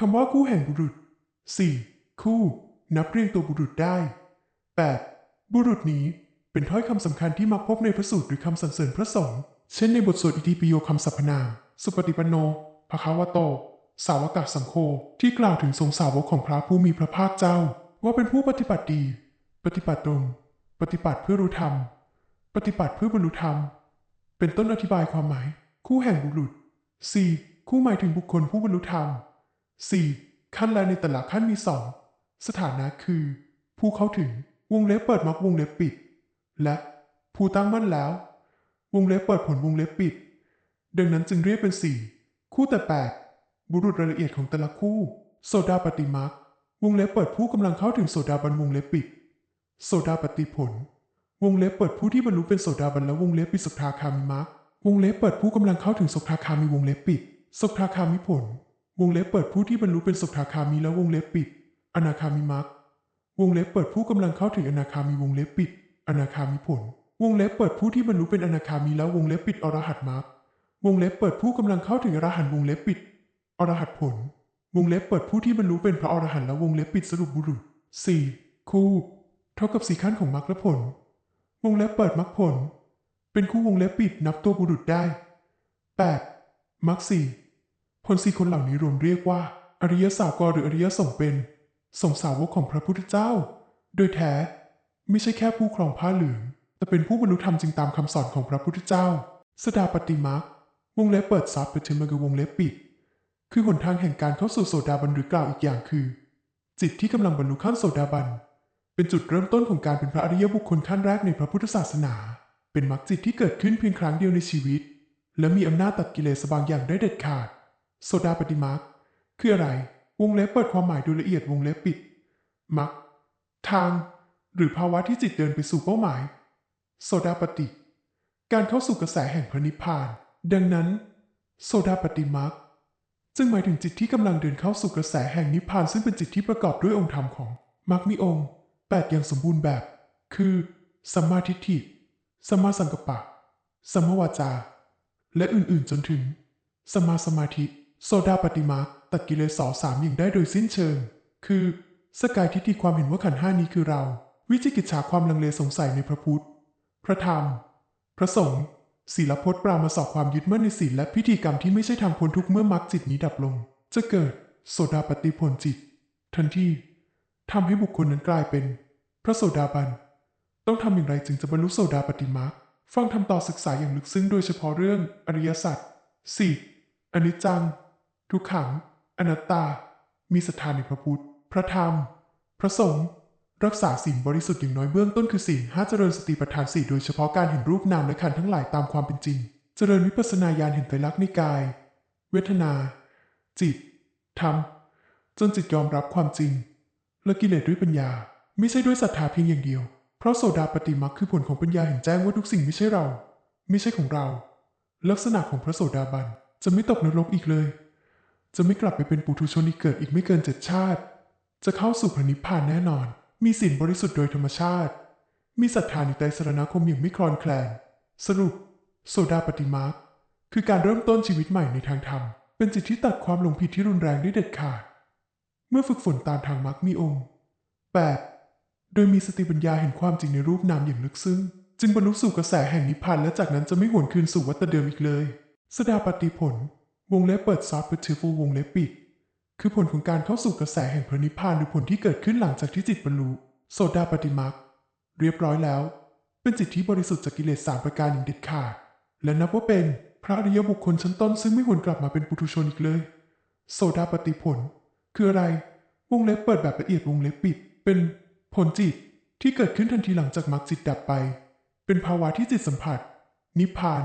คำว่าคู่แห่งบุรุษ 4. คู่ นับเรียงตัวบุรุษได้ 8. บุรุษนี้เป็นถ้อยคำสำคัญที่มักพบในพระสูตรหรือคำสรรเสริญพระสงฆ์เช่นในบทสวดอิติปิโยคำสรรพนาม สุปฏิปันโนภะคะวะโต สาวกสังโฆที่กล่าวถึงทรงสาวกของพระผู้มีพระภาคเจ้า ว่าเป็นผู้ปฏิบัติดี ปฏิบัติตรง ปฏิบัติเพื่อรู้ธรรม ปฏิบัติเพื่อบรรลุธรรม เป็นต้นอธิบายความหมาย คู่แห่งบุรุษ 4. คู่หมายถึงบุคคลผู้บรรลุธรรม 4. ขั้นแรกในแต่ละขั้นมีสองสถานะคือ ผู้เข้าถึงวงเล็บเปิดมักวงเล็บปิด และผู้ตั้งมั่นแล้ว วงเล็บเปิดผลวงเล็บปิด ดังนั้นจึงเรียกเป็นสี่คู่แต่แปดบุรุษรายละเอียดของแต่ละคู่โซดาปฏิมักวงเล็บเปิดผู้กำลังเข้าถึงโซดาบันวงเล็บปิดโซดาปฏิผล วงเล็บเปิดผู้ที่บรรลุเป็นโสดาบันแล้ววงเล็บปิดสุทาคามิมักวงเล็บเปิดผู้กำลังเข้าถึงสุทาคามีวงเล็บปิดสุทาคามิผล วงเล็บเปิดผู้ที่บรรลุเป็นสุทาคามีแล้ววงเล็บปิด อนาคามิมักวงเล็บเปิดผู้กำลังเข้าถึงอนาคามีวงเล็บปิด อนาคามิผล วงเล็บเปิดผู้ที่บรรลุเป็นอนาคามีแล้ววงเล็บปิดอรหัตมักวงเล็บเปิดผู้กำลังเข้าถึงอรหันต์วงเล็บปิด อรหัตผล วงเล็บเปิดผู้ที่บรรลุเป็นพระอรหันต์แล้ววงเล็บปิดสรุปบุรุษ 4. คู่ เท่ากับสี่ขั้นของมรรคและผล วงเล็บเปิดมรรคผล เป็นคู่วงเล็บปิดนับตัวบุรุษได้ 8. มรรคสี่ ผลสี่คนเหล่านี้รวมเรียกว่า อริยสาวกหรืออริยสงฆ์เป็น สงสาวกของพระพุทธเจ้า โดยแท้ ไม่ใช่แค่ผู้ครองผ้าเหลือง แต่เป็นผู้บรรลุธรรมจริงตามคำสอนของพระพุทธเจ้า สดาปฏิมักวงเล็บเปิดซับไปถึงมกวงเล็บปิด คือหนทางแห่งการเข้าสู่โสดาบันหรือกล่าวอีกอย่างคือ จิตที่กำลังบรรลุขั้นโสดาบัน เป็นจุดเริ่มต้นของการเป็นพระอริยบุคคลขั้นแรกในพระพุทธศาสนา เป็นมรรคจิตที่เกิดขึ้นเพียงครั้งเดียวในชีวิต และมีอำนาจตัดกิเลสบางอย่างได้เด็ดขาด โสดาปฏิมักคืออะไร วงเล็บเปิดความหมายโดยละเอียดวงเล็บปิดมักทาง หรือภาวะที่จิตเดินไปสู่เป้าหมายโสดาปฏิ การเข้าสู่กระแสแห่งพระนิพพาน ดังนั้นโสดาปฏิมักจึงหมายถึงจิตที่กำลังเดินเข้าสู่กระแสแห่งนิพพานซึ่งเป็นจิตที่ประกอบด้วยองค์ธรรมของมักมีองค์แปดอย่างสมบูรณ์แบบ คือสัมมาทิฏฐิสัมมาสังกัปปะสัมมาวาจา และอื่นๆจนถึงสัมมาสมาธิ โสดาปฏิมักตัดกิเลสสอสามอย่างได้โดยสิ้นเชิง คือ สกายทิฏฐิความเห็นว่าขันห้านี้คือเรา วิจิกิจฉาความลังเลสงสัยในพระพุทธ พระธรรม พระสงฆ์ศีลพจน์ปรามาสอบความยึดมั่นในศีลและพิธีกรรมที่ไม่ใช่ทางพ้นทุกข์เมื่อมรรคจิตนี้ดับลง จะเกิดโสดาปฏิผลจิต ทันทีทำให้บุคคลนั้นกลายเป็น พระโสดาบัน ต้องทำอย่างไรจึงจะบรรลุโสดาปฏิมรรคฟังทำต่อศึกษาอย่างลึกซึ้งโดยเฉพาะเรื่องอริยสัจ 4. อนิจจัง ทุกขัง อนัตตา มีศรัทธาในพระพุทธ พระธรรม พระสงฆ์รักษาศีลบริสุทธิ์อย่างน้อยเบื้องต้นคือศีลห้าเจริญสติปัฏฐานสี่โดยเฉพาะการเห็นรูปนามและขันธ์ทั้งหลายตามความเป็นจริง เจริญวิปัสสนาญาณเห็นไตรลักษณ์ในกาย เวทนา จิต ธรรม จนจิตยอมรับความจริง และกิเลสด้วยปัญญา ไม่ใช่ด้วยศรัทธาเพียงอย่างเดียว เพราะโสดาปฏิมักคือผลของปัญญาเห็นแจ้งว่าทุกสิ่งไม่ใช่เรา ไม่ใช่ของเรา ลักษณะของพระโสดาบันจะไม่ตกนรกอีกเลย จะไม่กลับไปเป็นปุถุชนอีกเกิดอีกไม่เกินเจ็ดชาติ จะเข้าสู่พระนิพพานแน่นอน มีศีลบริสุทธิ์โดยธรรมชาติ มีศรัทธาในใจสรณคมอย่างไม่คลอนแคลน สรุป โสดาปฏิมารคือการเริ่มต้นชีวิตใหม่ในทางธรรม เป็นจิตที่ตัดความหลงผิดที่รุนแรงได้เด็ดขาด เมื่อฝึกฝนตามทางมรรคมีองค์ 8. โดยมีสติปัญญาเห็นความจริงในรูปนามอย่างลึกซึ้ง จึงบรรลุสู่กระแสแห่งนิพพานและจากนั้นจะไม่หวนคืนสู่วัฏเดิมอีกเลย สดาปฏิผล วงเล็บเปิดซอฟต์เปิดเทฟูวงเล็บปิด คือผลของการเข้าสู่กระแสแห่งพระนิพพานหรือผลที่เกิดขึ้นหลังจากที่จิตบรรลุโสดาปฏิมักเรียบร้อยแล้ว เป็นจิตที่บริสุทธิ์จากกิเลสสามประการอย่างเด็ดขาด และนับว่าเป็นพระอริยบุคคลชั้นต้นซึ่งไม่หวนกลับมาเป็นปุถุชนอีกเลย โสดาปฏิผล คืออะไร วงเล็บเปิดแบบละเอียดวงเล็บปิด เป็นผลจิตที่เกิดขึ้นทันทีหลังจากมรรคจิตดับไป เป็นภาวะที่จิตสัมผัส นิพพาน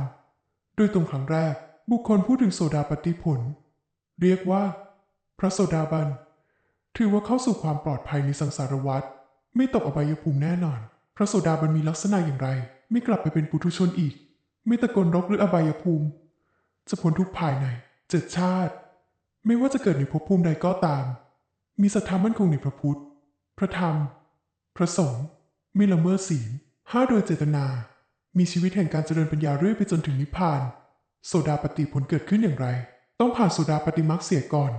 โดยตรงครั้งแรก บุคคลพูดถึงโสดาปฏิผล เรียกว่า พระโสดาบัน ถือว่าเข้าสู่ความปลอดภัยในสังสารวัฏไม่ตกอบายภูมิแน่นอน พระโสดาบันมีลักษณะอย่างไร ไม่กลับไปเป็นปุถุชนอีก ไม่ตะโกนรกหรืออบายภูมิ จะพ้นทุกภายในเจ็ดชาติ ไม่ว่าจะเกิดในภพภูมิใดก็ตาม มีศรัทธามั่นคงในพระพุทธ พระธรรม พระสงฆ์ไม่ละเมิดศีลห้าโดยเจตนา มีชีวิตแห่งการเจริญปัญญาเรื่อยไปจนถึงนิพพาน โสดาปฏิผลเกิดขึ้นอย่างไร ต้องผ่านโสดาปฏิมักเสียก่อน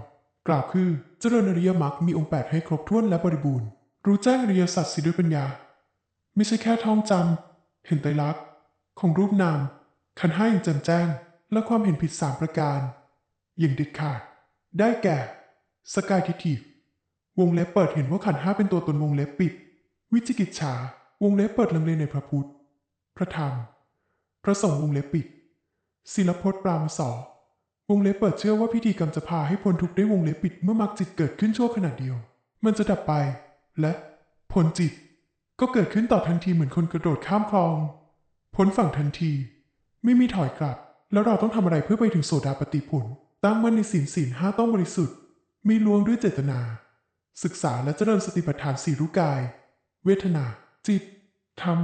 กล่าวคือเจริญอริยมรรคมีองค์แปดให้ครบถ้วนและบริบูรณ์ รู้แจ้งอริยสัจสิด้วยปัญญา ไม่ใช่แค่ท่องจำเห็นไตรลักษณ์ของรูปนามขันห้าอย่างแจ่มแจ้ง และความเห็นผิดสามประการ อย่างเด็ดขาด ได้แก่ สกายทิฏฐิวงเล็บเปิดเห็นว่าขันห้าเป็นตัวตนวงเล็บปิด วิจิกิจฉาวงเล็บเปิดลังเลในพระพุทธ พระธรรม พระสงฆ์วงเล็บปิด ศิลพจน์ปรามสอวงเล็บเปิดเชื่อว่าพิธีกรรมจะพาให้พ้นทุกข์ได้วงเล็บปิดเมื่อมรรคจิตเกิดขึ้นชั่วขณะเดียว มันจะดับไป และผลจิต ก็เกิดขึ้นต่อทันทีเหมือนคนกระโดดข้ามคลองพ้นฝั่งทันที ไม่มีถอยกลับ แล้วเราต้องทำอะไรเพื่อไปถึงโสดาปฏิผล ตั้งมั่นในศีลศีลห้าต้องบริสุทธิ์ มีลวงด้วยเจตนา ศึกษาและเจริญสติปัฏฐานสี่รู้กาย เวทนา จิตธรรม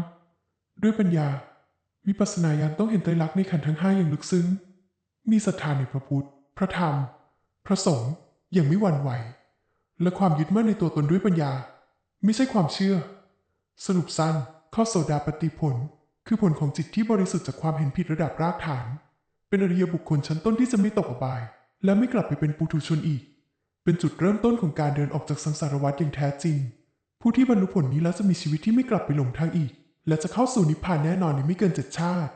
ด้วยปัญญา วิปัสสนาญาณต้องเห็นไตรลักษณ์ในขันธ์ทั้งห้าอย่างลึกซึ้ง มีศรัทธาในพระพุทธ พระธรรม พระสงฆ์อย่างไม่หวั่นไหว และความยึดมั่นในตัวตนด้วยปัญญา ไม่ใช่ความเชื่อ สรุปสั้น ข้อโสดาปฏิผล คือผลของจิตที่บริสุทธิ์จากความเห็นผิดระดับรากฐาน เป็นอริยบุคคลชั้นต้นที่จะไม่ตกอบาย และไม่กลับไปเป็นปุถุชนอีก เป็นจุดเริ่มต้นของการเดินออกจากสังสารวัฏอย่างแท้จริง ผู้ที่บรรลุผลนี้แล้วจะมีชีวิตที่ไม่กลับไปหลงทางอีก และจะเข้าสู่นิพพานแน่นอนในไม่เกินเจ็ดชาติ